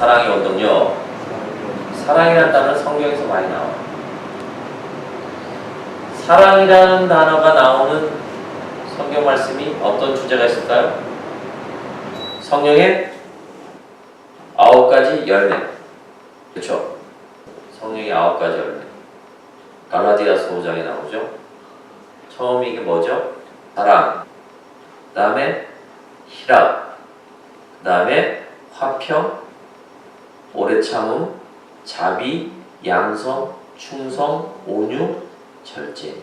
사랑의 원동력. 사랑이라는 단어는 성경에서 많이 나와요. 사랑이라는 단어가 나오는 성경 말씀이 어떤 주제가 있을까요? 성령의 아홉 가지 열매. 그렇죠? 성령의 아홉 가지 열매. 갈라디아서 5장에 나오죠. 처음이 이게 뭐죠? 사랑. 그 다음에 희락. 그 다음에 화평, 오래 참음, 자비, 양성, 충성, 온유, 절제.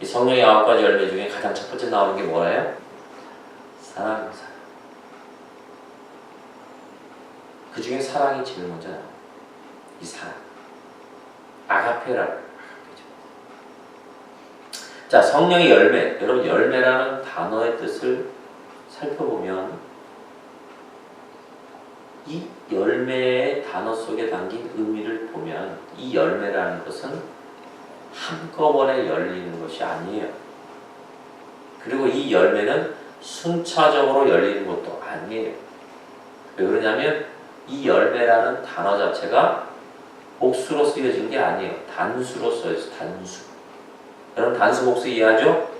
이 성령의 아홉 가지 열매 중에 가장 첫 번째 나오는 게 뭐예요? 사랑입니다. 그 중에 사랑이 제일 먼저 나와요. 이 사랑. 아가페라. 자, 성령의 열매. 여러분, 열매라는 단어의 뜻을 살펴보면 이 열매의 단어 속에 담긴 의미를 보면 이 열매라는 것은 한꺼번에 열리는 것이 아니에요. 그리고 이 열매는 순차적으로 열리는 것도 아니에요. 왜 그러냐면 이 열매라는 단어 자체가 복수로 쓰여진 게 아니에요. 단수로 써있어 단수. 여러분 단수 복수 이해하죠?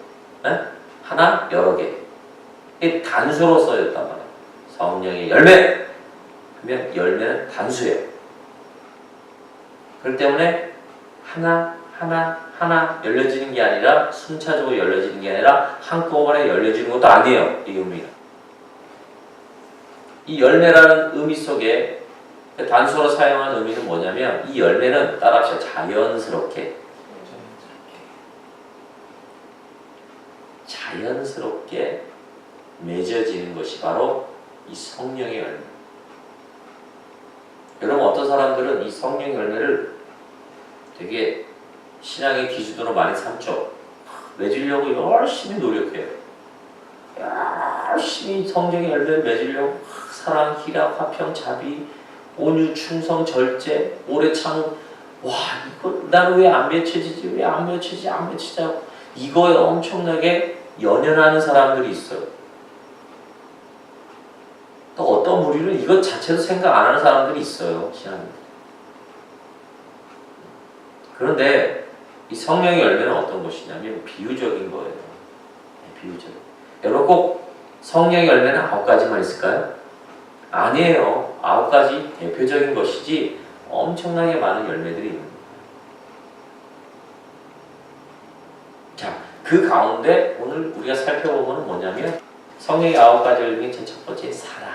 네? 하나, 여러 개. 이 단수로 써졌단 말이에요. 성령의 열매! 하면 열매는 단수예요. 그렇기 때문에 하나, 하나, 하나 열려지는 게 아니라 순차적으로 열려지는 게 아니라 한꺼번에 열려지는 것도 아니에요. 이 의미는. 이 열매라는 의미 속에 단수로 사용한 의미는 뭐냐면 이 열매는 따라합시다. 자연스럽게 자연스럽게 맺어지는 것이 바로 이 성령의 열매. 여러분 어떤 사람들은 이 성령 열매를 되게 신앙의 기준으로 많이 삼죠. 맺으려고 열심히 노력해요. 열심히 성령의 열매를 맺으려고 사랑, 희락, 화평, 자비, 온유, 충성, 절제, 오래 참음. 와 이거 나는 왜 안 맺혀지지? 왜 안 맺혀지지? 안 맺히자고 이거에 엄청나게 연연하는 사람들이 있어요. 무리는 이것 자체도 생각 안 하는 사람들이 있어요. 신앙. 그런데 이 성령의 열매는 어떤 것이냐면 비유적인 거예요. 네, 비유적. 여러분 꼭 성령의 열매는 아홉 가지만 있을까요? 아니에요. 아홉 가지 대표적인 것이지 엄청나게 많은 열매들이 있는 그 가운데 오늘 우리가 살펴보면 뭐냐면 성령의 아홉 가지 열매 중에 첫 번째. 사랑.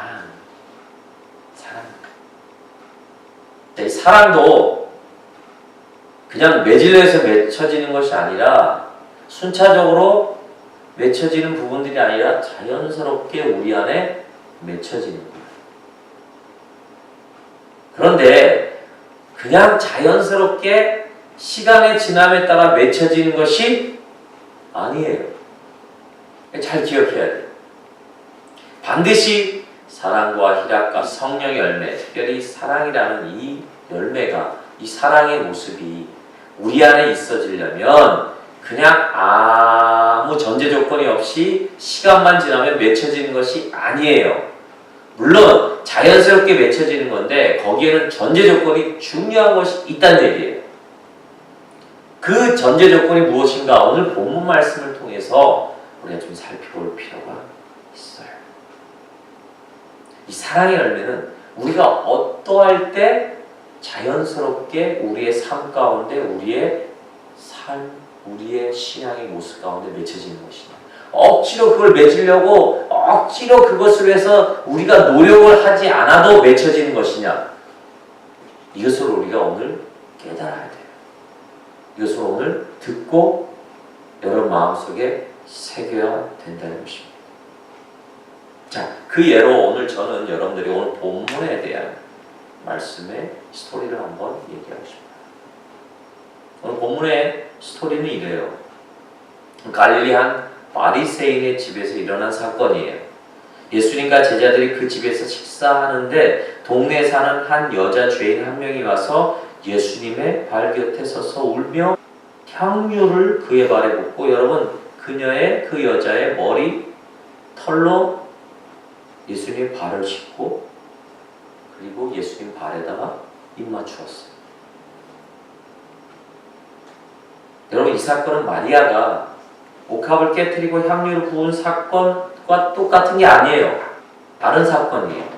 자, 이 사랑도 그냥 매질러에서 맺혀지는 것이 아니라 순차적으로 맺혀지는 부분들이 아니라 자연스럽게 우리 안에 맺혀지는 거예요. 그런데 그냥 자연스럽게 시간의 지남에 따라 맺혀지는 것이 아니에요. 잘 기억해야 돼요. 반드시 사랑과 희락과 성령의 열매, 특별히 사랑이라는 이 열매가 이 사랑의 모습이 우리 안에 있어지려면 그냥 아무 전제 조건이 없이 시간만 지나면 맺혀지는 것이 아니에요. 물론 자연스럽게 맺혀지는 건데 거기에는 전제 조건이 중요한 것이 있다는 얘기예요. 그 전제 조건이 무엇인가 오늘 본문 말씀을 통해서 우리가 좀 살펴볼 필요가. 이 사랑의 열매는 우리가 어떠할 때 자연스럽게 우리의 삶 가운데 우리의 삶, 우리의 신앙의 모습 가운데 맺혀지는 것이냐. 억지로 그걸 맺으려고 억지로 그것을 위해서 우리가 노력을 하지 않아도 맺혀지는 것이냐. 이것을 우리가 오늘 깨달아야 돼요. 이것을 오늘 듣고 여러분 마음속에 새겨야 된다는 것입니다. 자, 그 예로 오늘 저는 여러분들이 오늘 본문에 대한 말씀의 스토리를 한번 얘기하고 싶어요. 오늘 본문의 스토리는 이래요. 갈릴리 한 바리새인의 집에서 일어난 사건이에요. 예수님과 제자들이 그 집에서 식사하는데 동네에 사는 한 여자 죄인 한 명이 와서 예수님의 발 곁에 서서 울며 향유를 그의 발에 붓고 여러분 그녀의 그 여자의 머리 털로 발을 씻고 예수님 발에다가 입 맞추었어요. 여러분 이 사건은 마리아가 옥합을 깨뜨리고 향유를 부은 사건과 똑같은 게 아니에요. 다른 사건이에요.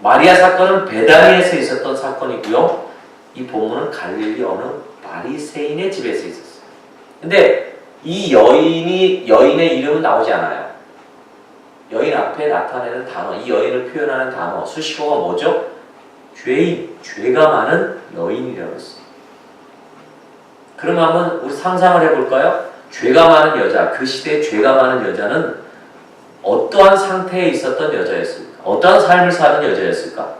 마리아 사건은 베다니에서 있었던 사건이고요. 이 본문은 갈릴리 어느 바리새인의 집에서 있었어요. 근데 이 여인이 여인의 이름은 나오지 않아요. 여인 앞에 나타내는 단어, 이 여인을 표현하는 단어, 수식어가 뭐죠? 죄인, 죄가 많은 여인이라고 했어요. 그럼 한번 우리 상상을 해볼까요? 죄가 많은 여자, 그 시대에 죄가 많은 여자는 어떠한 상태에 있었던 여자였습니까? 어떠한 삶을 사는 여자였을까?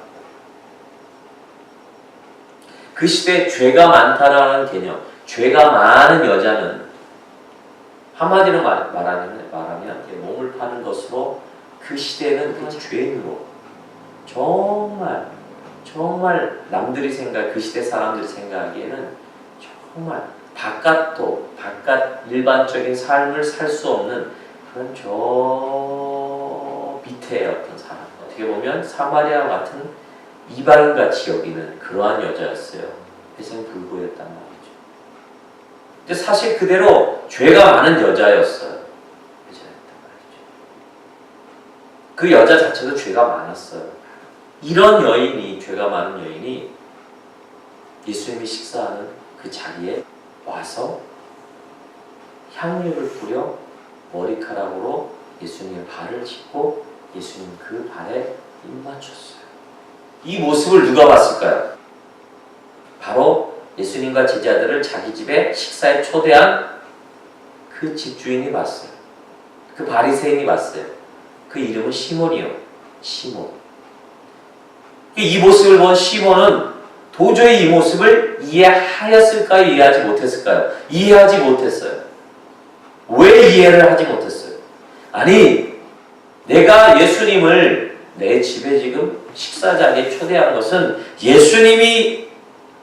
그 시대에 죄가 많다라는 개념, 죄가 많은 여자는 한마디로 말, 말하면, 말하면 몸을 파는 것으로 그 시대는 그 죄인으로 정말 정말 남들이 생각 그 시대 사람들이 생각하기에는 정말 바깥도 바깥 일반적인 삶을 살 수 없는 그런 저 밑에 어떤 사람 어떻게 보면 사마리아 같은 이방인 같이 여기는 그러한 여자였어요. 회생 불구였단 말이죠. 근데 사실 그대로 죄가 많은 여자였어요. 여자였단 말이죠. 그 여자 자체도 죄가 많았어요. 이런 여인이 죄가 많은 여인이 예수님이 식사하는 그 자리에 와서 향유를 뿌려 머리카락으로 예수님의 발을 짚고 예수님 그 발에 입 맞췄어요. 이 모습을 누가 봤을까요? 바로 예수님과 제자들을 자기 집에 식사에 초대한 그 집주인이 봤어요. 그 바리새인이 봤어요. 그 이름은 시몬이요. 시몬. 이 모습을 본 시몬은 도저히 이 모습을 이해하였을까요? 이해하지 못했을까요? 이해하지 못했어요. 왜 이해를 하지 못했어요? 아니, 내가 예수님을 내 집에 지금 식사 자리에 초대한 것은 예수님이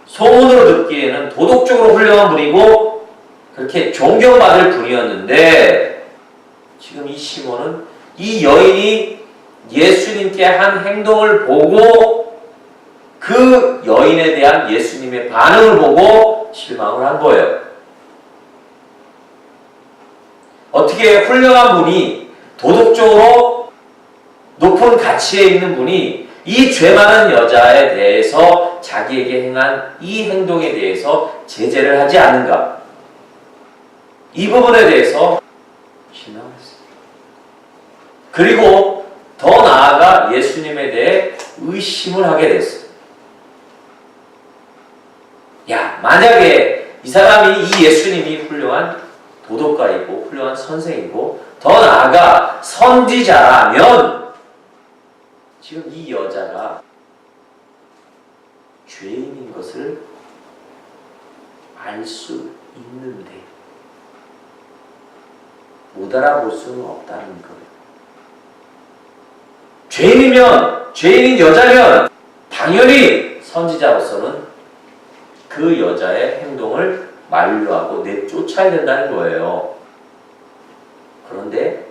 소문으로 듣기에는 도덕적으로 훌륭한 분이고 그렇게 존경받을 분이었는데 지금 이 시몬은 이 여인이 예수님께 한 행동을 보고 그 여인에 대한 예수님의 반응을 보고 실망을 한 거예요. 어떻게 훌륭한 분이 도덕적으로 높은 가치에 있는 분이 이 죄 많은 여자에 대해서 자기에게 행한 이 행동에 대해서 제재를 하지 않은가? 이 부분에 대해서 실망했어요. 그리고 더 나아가 예수님에 대해 의심을 하게 됐어요. 야, 만약에 이 사람이 이 예수님이 훌륭한 도덕가이고 훌륭한 선생이고 더 나아가 선지자라면 지금 이 여자가 죄인인 것을 알 수 있는데 못 알아볼 수는 없다는 거예요. 죄인이면 죄인인 여자면 당연히 선지자로서는 그 여자의 행동을 만류하고 내쫓아야 된다는 거예요. 그런데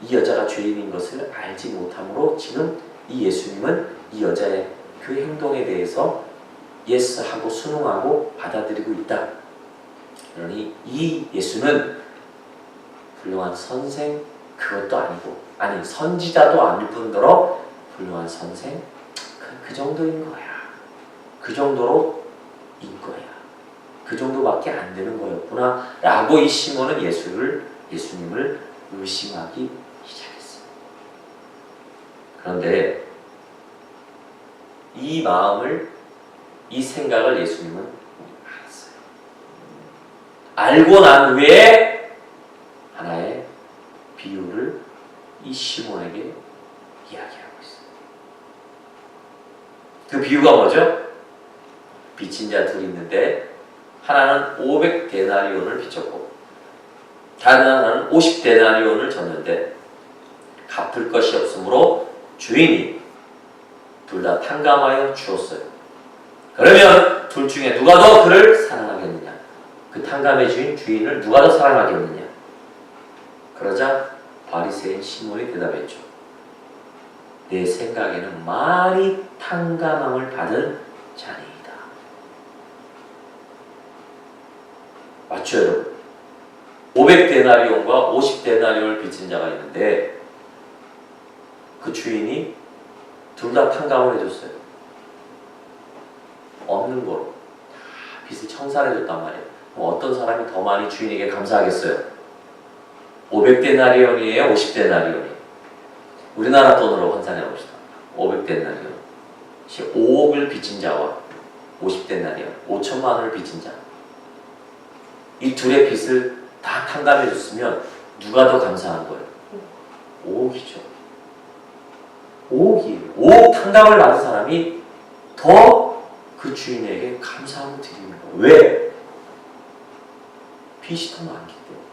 이 여자가 죄인인 것을 알지 못함으로 지금 이 예수님은 이 여자의 그 행동에 대해서 예스하고 순응하고 받아들이고 있다. 그러니 이 예수는 훌륭한 선생 그것도 아니고 아니 선지자도 아닐 뿐더러 훌륭한 선생 그, 그 정도인 거야. 그 정도로 인 거야. 그 정도밖에 안 되는 거였구나. 라고 이 시몬은 예수를 예수님을 의심하기 시작했어요. 그런데 이 마음을 이 생각을 예수님은 알았어요. 알고 난 후에 하나의 비유를 이 시몬에게 이야기하고 있어요. 그 비유가 뭐죠? 빚진 자 둘이 있는데 하나는 500데나리온을 빚졌고 다른 하나는 50데나리온을 졌는데 갚을 것이 없으므로 주인이 둘 다 탕감하여 주었어요. 그러면 둘 중에 누가 더 그를 사랑하겠느냐? 그 탕감의 주인 주인을 누가 더 사랑하겠느냐? 그러자 바리새인 시몬이 대답했죠. 내 생각에는 많이 탕감함을 받은 자니이다. 맞죠, 여러분? 500데나리온과 50데나리온을 빚진 자가 있는데 그 주인이 둘 다 탕감을 해줬어요. 없는 거로 다 빚을 청산해줬단 말이에요. 어떤 사람이 더 많이 주인에게 감사하겠어요? 500데나리온이에요? 50데나리온이에요? 우리나라 돈으로 환산해 봅시다. 500데나리온. 5억을 빚진 자와 50데나리온, 5천만 원을 빚진 자. 이 둘의 빚을 다 탕감해 줬으면 누가 더 감사한 거예요? 5억이죠. 5억이에요. 5억 탕감을 받은 사람이 더 그 주인에게 감사함을 드리는 거예요. 왜? 빚이 더 많기 때문에.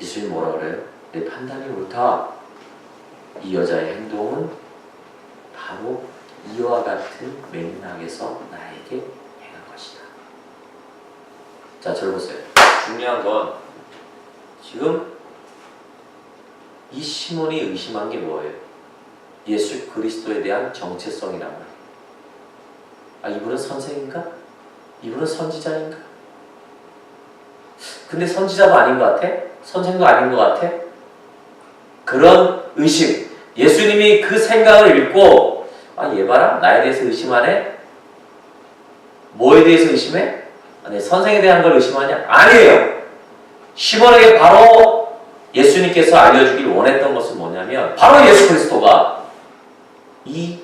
예수님 뭐라 그래요? 내 판단이 옳다. 이 여자의 행동은 바로 이와 같은 맥락에서 나에게 행한 것이다. 자, 저를 보세요. 중요한 건 지금 이 시몬이 의심한 게 뭐예요? 예수 그리스도에 대한 정체성이란 말이에요. 아, 이분은 선생인가? 이분은 선지자인가? 근데 선지자도 아닌 것 같아? 선생도 아닌 것 같아? 그런 의심. 예수님이 그 생각을 읽고, 아, 얘 봐라. 나에 대해서 의심하네? 뭐에 대해서 의심해? 아, 내 선생에 대한 걸 의심하냐? 아니에요. 시몬에게 바로 예수님께서 알려주길 원했던 것은 뭐냐면, 바로 예수 그리스도가 이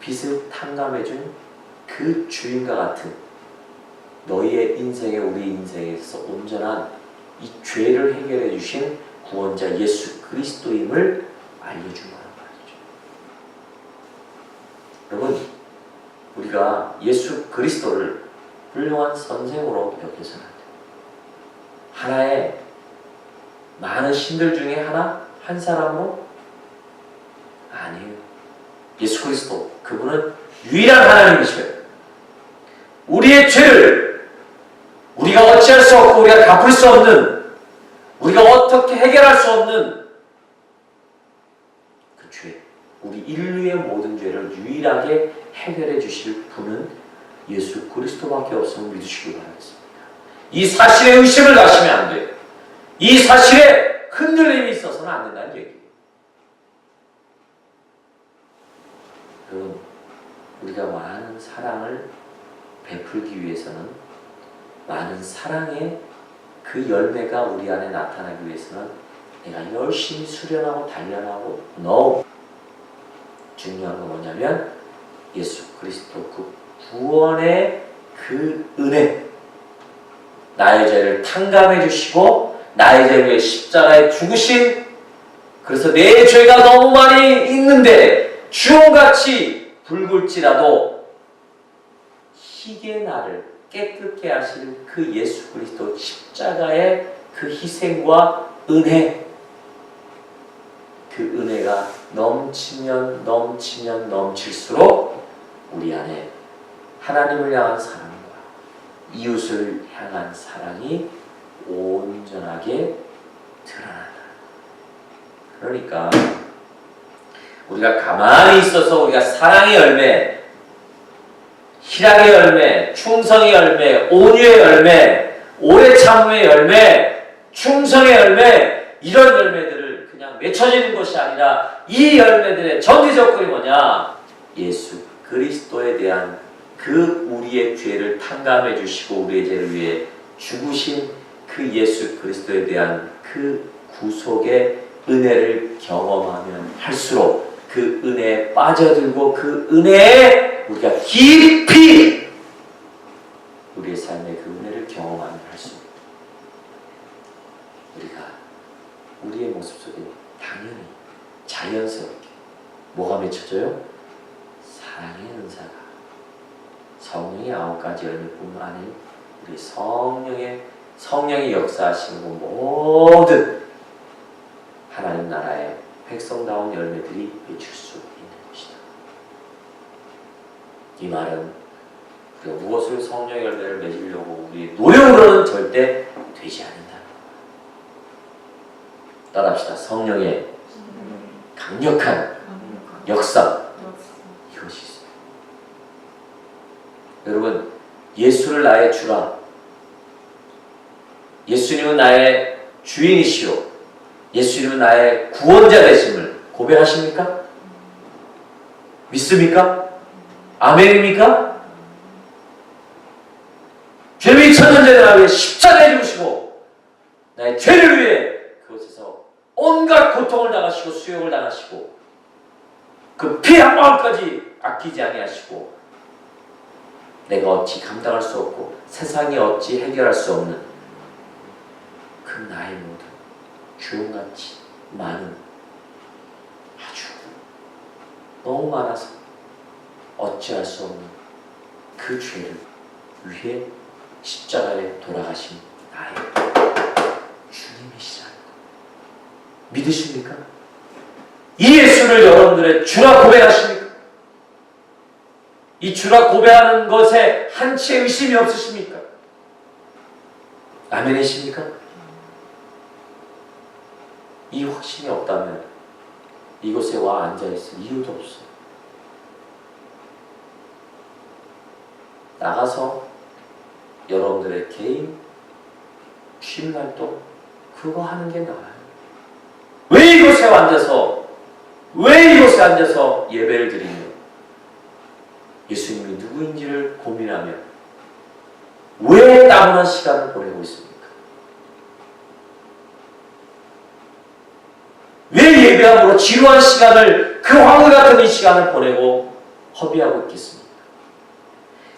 빚을 탕감해준 그 주인과 같은 너희의 인생에 우리 인생에서 온전한 이 죄를 해결해 주신 구원자 예수 그리스도임을 알려준 거란 말이죠. 여러분, 우리가 예수 그리스도를 훌륭한 선생으로 여겨서는 안 돼요. 하나의 많은 신들 중에 하나, 한 사람으로? 아니에요. 예수 그리스도, 그분은 유일한 하나님이셔요. 우리의 죄를 우리가 어찌할 수 없고 우리가 갚을 수 없는 우리가 어떻게 해결할 수 없는 그 죄, 우리 인류의 모든 죄를 유일하게 해결해 주실 분은 예수 그리스도밖에 없음을 믿으시기 바라겠습니다. 이 사실에 의심을 가시면 안 돼요. 이 사실에 흔들림이 있어서는 안 된다는 얘기예요. 여러분, 우리가 많은 사랑을 베풀기 위해서는 많은 사랑의 그 열매가 우리 안에 나타나기 위해서는 내가 열심히 수련하고 단련하고 no 중요한 건 뭐냐면 예수 그리스도 그 구원의 그 은혜. 나의 죄를 탕감해 주시고 나의 죄를 십자가에 죽으신 그래서 내 죄가 너무 많이 있는데 주홍같이 붉을지라도 희게 나를 깨끗게 하실 그 예수 그리스도 십자가의 그 희생과 은혜 그 은혜가 넘치면 넘치면 넘칠수록 우리 안에 하나님을 향한 사랑과 이웃을 향한 사랑이 온전하게 드러난다. 그러니까 우리가 가만히 있어서 우리가 사랑의 열매, 희락의 열매, 충성의 열매, 온유의 열매, 오래 참음의 열매, 충성의 열매 이런 열매들을 그냥 맺혀지는 것이 아니라 이 열매들의 전제 조건이 뭐냐? 예수 그리스도에 대한 그 우리의 죄를 탕감해 주시고 우리의 죄를 위해 죽으신 그 예수 그리스도에 대한 그 구속의 은혜를 경험하면 할수록 그 은혜에 빠져들고 그 은혜에 우리가 깊이 우리의 삶의 그 은혜를 경험하면 할수록 우리가 우리의 모습 속에 당연히 자연스럽게 뭐가 맺혀져요? 사랑의 은사가 성령의 아홉 가지 열매뿐만 아닌 우리 성령의 성령의 역사하시는 모든 하나님 나라의 백성다운 열매들이 맺힐 수 있는 것이다. 이 말은 우리가 무엇을 성령의 열매를 맺으려고 우리 노력으로는 절대 되지 않는다. 따라합시다. 성령의 강력한 역사 이것이 있어요. 여러분 예수를 나의 주라. 예수님은 나의 주인이시오. 예수님은 나의 구원자 되심을 고백하십니까? 믿습니까? 아멘입니까? 죄의 천년전에 나를 위해 십자가에 죽으시고 나의 죄를 위해 그곳에서 온갖 고통을 당하시고 수욕을 당하시고 그 피 한 방울까지 아끼지 아니하시고 내가 어찌 감당할 수 없고 세상이 어찌 해결할 수 없는 그 나의 모든 주홍같이 많은 아주 너무 많아서 어찌할 수 없는 그 죄를 위해 십자가에 돌아가신 나의 주님이시라는 것 믿으십니까? 이 예수를 여러분들의 주라 고백하십니까? 이 주라 고백하는 것에 한치의 의심이 없으십니까? 아멘이십니까? 이 확신이 없다면 이곳에 와 앉아있을 이유도 없어요. 나가서 여러분들의 개인 취미 활동 그거 하는 게 나아요. 왜 이곳에 앉아서 왜 이곳에 앉아서 예배를 드리며 예수님이 누구인지를 고민하며 왜 따분한 시간을 보내고 있습니까? 왜 예배함으로 지루한 시간을 그 황홀 같은 이 시간을 보내고 허비하고 있겠습니까?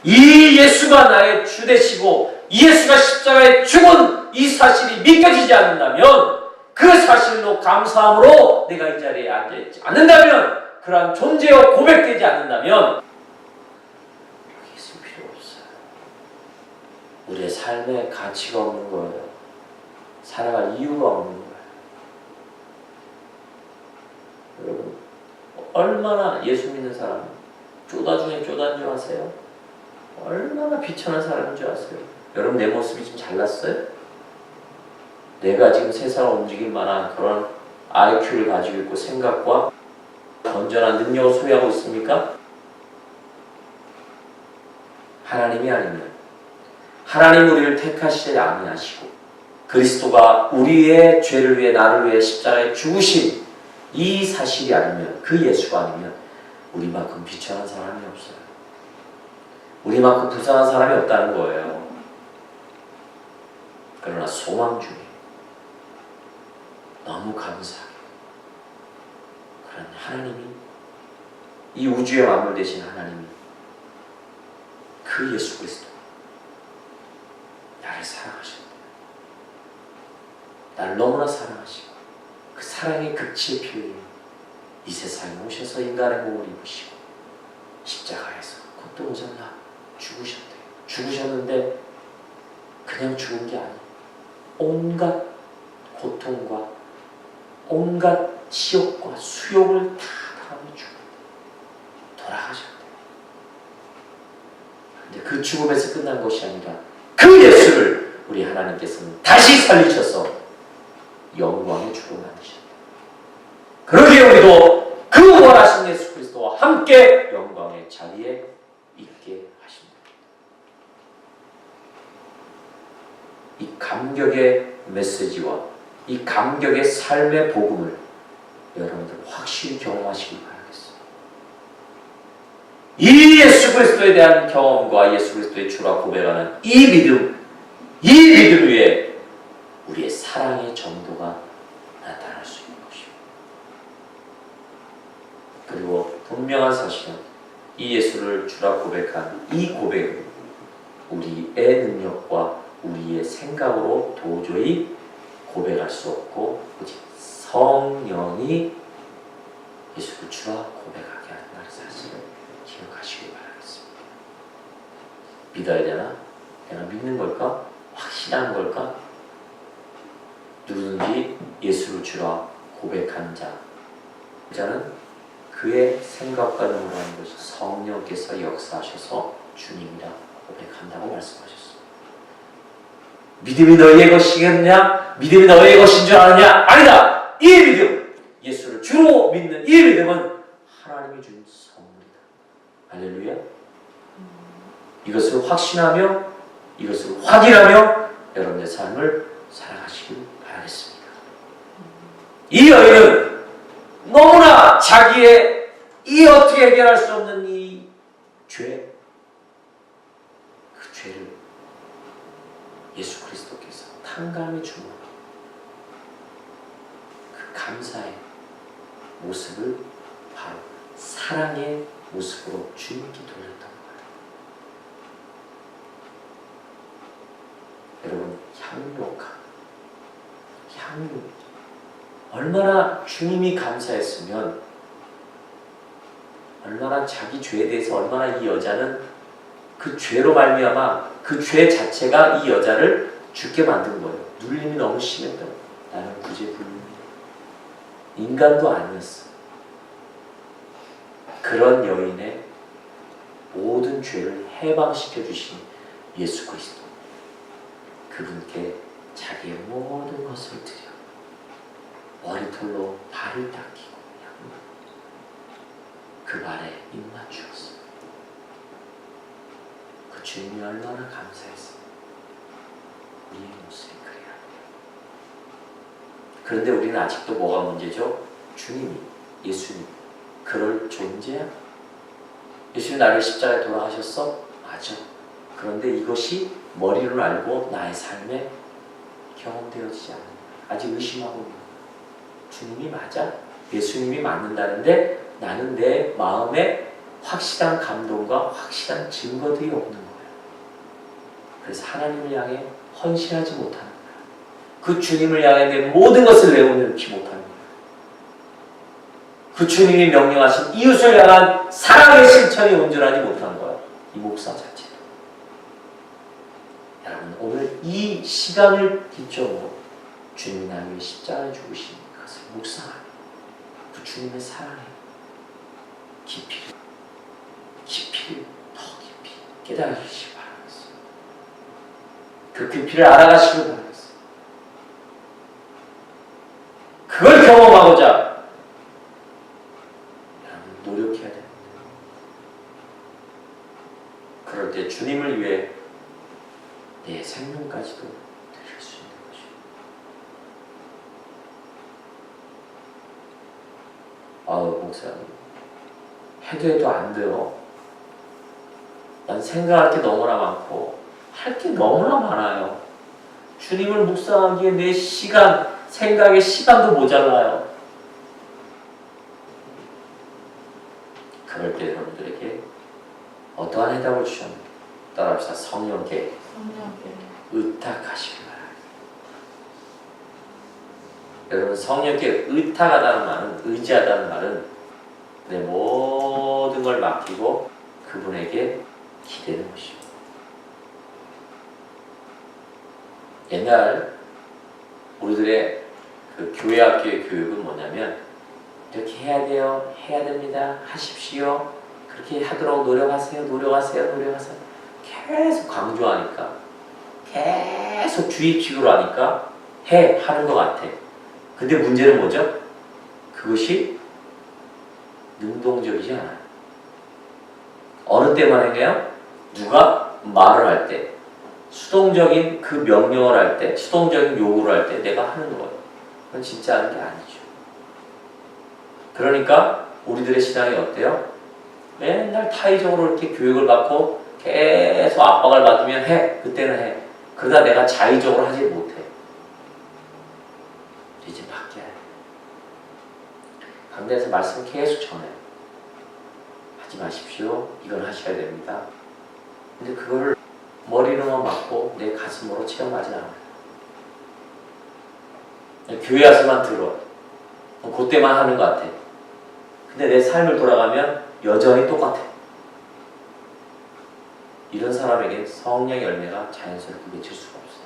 이 예수가 나의 주 되시고 이 예수가 십자가에 죽은 이 사실이 믿겨지지 않는다면 그 사실로 감사함으로 내가 이 자리에 앉아있지 않는다면 그러한 존재가 고백되지 않는다면 예수 필요 없어요. 우리의 삶에 가치가 없는 거예요. 살아갈 이유가 없는 거예요. 여러분 얼마나 예수 믿는 사람 쪼다 중에 쪼다인 줄 아세요? 얼마나 비천한 사람인 줄 아세요? 여러분 내 모습이 좀 잘났어요? 내가 지금 세상을 움직일 만한 그런 IQ를 가지고 있고 생각과 건전한 능력을 소유하고 있습니까? 하나님이 아니면 하나님 우리를 택하시지 아니하시고 그리스도가 우리의 죄를 위해 나를 위해 십자가에 죽으신 이 사실이 아니면 그 예수가 아니면 우리만큼 비천한 사람이 없어요. 우리만큼 불쌍한 사람이 없다는 거예요. 그러나 소망 중에 너무 감사하게 그런 하나님이 이 우주의 만물 되신 하나님이 그 예수 그리스도 나를 사랑하셨다. 나를 너무나 사랑하시고 그 사랑의 피 흘려 이 세상에 오셔서 인간의 몸을 입으시고 십자가에서 그것도 오셨나 죽으셨대요. 죽으셨는데 그냥 죽은 게 아니에요. 온갖 고통과 온갖 치욕과 수욕을 다 당하며 죽었대요. 돌아가셨대요. 근데 그 죽음에서 끝난 것이 아니라 그 예수를 우리 하나님께서는 다시 살리셔서 영광의 주로 만드셨다. 그러기에 우리도 그 원하신 예수 그리스도와 함께 영광의 자리에 있게 하십니다. 이 감격의 메시지와 이 감격의 삶의 복음을 여러분들 확실히 경험하시기 바라겠습니다. 이 예수 그리스도에 대한 경험과 예수 그리스도의 주라 고백하는 이 믿음, 이 믿음 위에 우리의 사랑의 정도가 나타날 수 있는 것입니다. 그리고 분명한 사실은 이 예수를 주라 고백한 이 고백은 우리의 능력과 우리의 생각으로 도저히 고백할 수 없고 오직 성령이 예수를 주라 고백하게 한다는 사실을 기억하시기 바라겠습니다. 믿어야 되나? 내가 믿는 걸까? 확실한 걸까? 누구든지 예수를 주라 고백한 자, 자는 그의 생각과 능력하는 것이 성령께서 역사하셔서 주님이라 고백한다고 말씀하셨습니다. 믿음이 너희의 것이겠냐? 믿음이 너희의 것인 줄 아느냐? 아니다! 이 믿음, 예수를 주로 믿는 이 믿음은 하나님이 준 선물이다. 할렐루야. 이것을 확신하며 이것을 확인하며 여러분의 삶을 살아가시길 바라겠습니다. 이 여인은 너무나 자기의 이 어떻게 해결할 수 없는 이 죄, 그 죄를 예수 그리스도께서 탕감해 주고 그 감사의 모습을 바로 사랑의 모습으로 주님께 돌렸던 거예요. 여러분 향유가 향유 얼마나 주님이 감사했으면 얼마나 자기 죄에 대해서 얼마나 이 여자는 그 죄로 말미암아 그 죄 자체가 이 여자를 죽게 만든 거예요. 눌림이 너무 심했다. 나는 구제불능이야. 인간도 아니었어. 그런 여인의 모든 죄를 해방시켜 주신 예수 그리스도. 그분께 자기의 모든 것을 드려 머리털로 발을 닦이고 그 발에 입 맞추었어. 그 주님이 얼마나 감사했어. 우리의 모습이 그래야. 그런데 우리는 아직도 뭐가 문제죠? 주님이, 예수님, 그럴 존재야? 예수님 나를 십자가에 돌아가셨어? 맞아. 그런데 이것이 머리로 알고 나의 삶에 경험되어지지 않는. 아직 의심하고 있는. 주님이 맞아? 예수님이 맞는다는데 나는 내 마음에 확실한 감동과 확실한 증거들이 없는 거야. 그래서 하나님을 향해 헌신하지 못하는 거야. 그 주님을 향해 내 모든 것을 내어놓지 못하는 거야. 그 주님이 명령하신 이웃을 향한 사랑의 실천이 온전하지 못한 거야. 이 목사 자체도. 여러분 오늘 이 시간을 기점으로 주님이 나를 위해 십자가에 죽으신 묵상하며 그 주님의 사랑의 깊이를 깊이를 더 깊이 깨달으시기 바라겠어요. 그 깊이를 알아가시길 바라겠어요. 그걸 경험하고자 여러분 노력해야 됩니다. 그럴 때 주님을 위해 내 생명까지도 드릴 수 있는 것이요. 아우 목사님 해도 해도 안 돼요. 난 생각할 게 너무나 많고 할 게 너무나 많아요. 주님을 묵상하기에 내 시간, 생각의 시간도 모자라요. 그럴 때 여러분들에게 어떠한 해답을 주셨는지 따라합시다. 성령께 성령께 의탁하시길 바랍니다. 여러분 성령께 의탁하다는 말은 의지하다는 말은 내 모든 걸 맡기고 그분에게 기대는 것이요. 옛날 우리들의 그 교회 학교의 교육은 뭐냐면 이렇게 해야 돼요, 해야 됩니다, 하십시오. 그렇게 하도록 노력하세요, 노력하세요, 노력하세요. 계속 강조하니까 계속 주입식으로 하니까 해 하는 것 같아. 근데 문제는 뭐죠? 그것이 능동적이지 않아요. 어느 때만 해요? 누가 말을 할 때, 수동적인 그 명령을 할 때, 수동적인 요구를 할 때 내가 하는 거예요. 그건 진짜 하는 게 아니죠. 그러니까 우리들의 신앙이 어때요? 맨날 타의적으로 이렇게 교육을 받고 계속 압박을 받으면 해. 그때는 해. 그러다 내가 자의적으로 하지 못해. 이제 바뀌어야 돼. 강단에서 말씀 계속 전해요. 하지 마십시오. 이걸 하셔야 됩니다. 근데 그거를 머리로만 맞고 내 가슴으로 체험하지 않아요. 교회 와서만 들어. 그때만 하는 것 같아. 근데 내 삶을 돌아가면 여전히 똑같아. 이런 사람에게 성령의 열매가 자연스럽게 맺힐 수가 없어.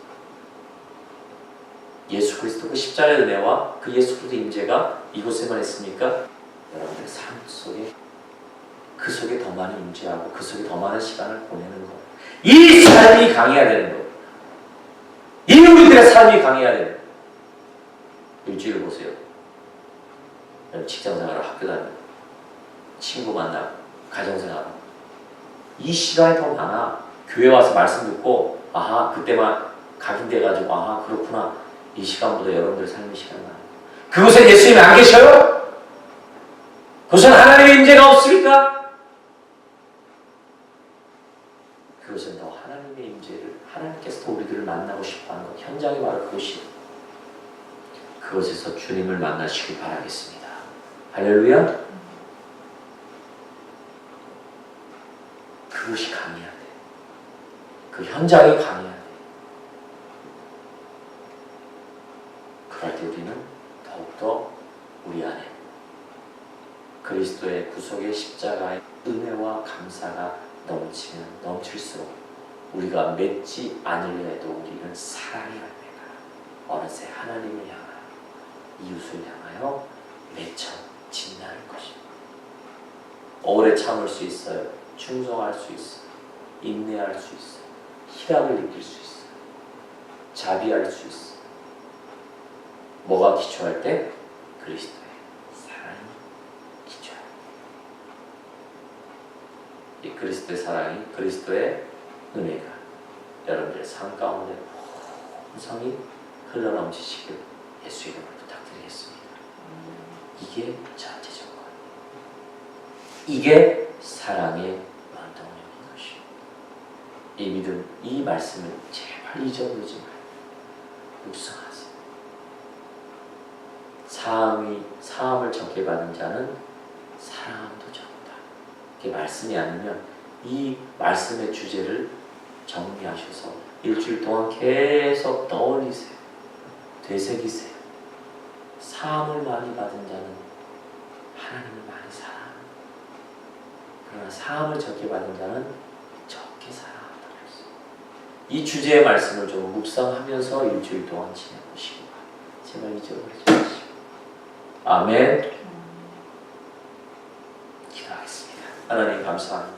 예수 그리스도 그 십자가의 은혜와 그 예수 그리스도 임재가 이곳에만 있습니까? 여러분들의 삶 속에 그 속에 더 많이 임재하고 그 속에 더 많은 시간을 보내는 거. 이 삶이 강해야 되는 거. 이 우리들의 삶이 강해야 되는 거. 일주일 보세요. 직장생활, 학교 다니고, 친구 만나고, 가정생활. 이 시간이 더 많아. 교회 와서 말씀 듣고, 아하, 그때만 각인돼가지고, 아하, 그렇구나. 이 시간보다 여러분들 삶의 시간 많아. 그곳에 예수님이 안 계셔요? 그곳은 하나님의 임재가 없습니까? 그것은 더 하나님의 임재를 하나님께서 더 우리들을 만나고 싶어하는 것 현장이 바로 그것이요 그곳에서 주님을 만나시길 바라겠습니다. 할렐루야. 그것이 강해야 돼 그 현장이 강해야 돼. 그럴 때 우리는 더욱더 우리 안에 그리스도의 구속의 십자가의 은혜와 감사가 넘치면 넘칠수록 않으려 해도 우리는 사랑의 열매가 어느새 하나님을 향하여 이웃을 향하여 맺혀 진다는 것입니다. 오래 참을 수 있어요. 충성할 수 있어요. 인내할 수 있어요. 희락을 느낄 수 있어요. 자비할 수 있어요. 뭐가 기초할 때? 그리스도의 사랑이 때. 이 그리스도의 사랑이 그리스도의 은혜가 여러분들의 삶 가운데 풍성히 흘러넘치시길 예수 이름으로 부탁드리겠습니다. 이게 자체 조건. 이게 사랑의 원동력인 것입니다. 이 믿음, 이 말씀을 제발 잊어버리지 말고 묵상하세요. 사함이 사함을 적게 받은 자는 사랑함도 적다. 이게 말씀이 아니면 이 말씀의 주제를 정리하셔서 일주일 동안 계속 떠올리세요. 되새기세요. 사함을 많이 받은 자는 하나님을 많이 사랑합니다. 그러나 사함을 적게 받은 자는 적게 사랑한다고 했어요. 이 주제의 말씀을 좀 묵상하면서 일주일 동안 지내보시기 바랍니다. 제발 잊어버리지 마시고. 아멘. 기도하겠습니다. 하나님 감사합니다.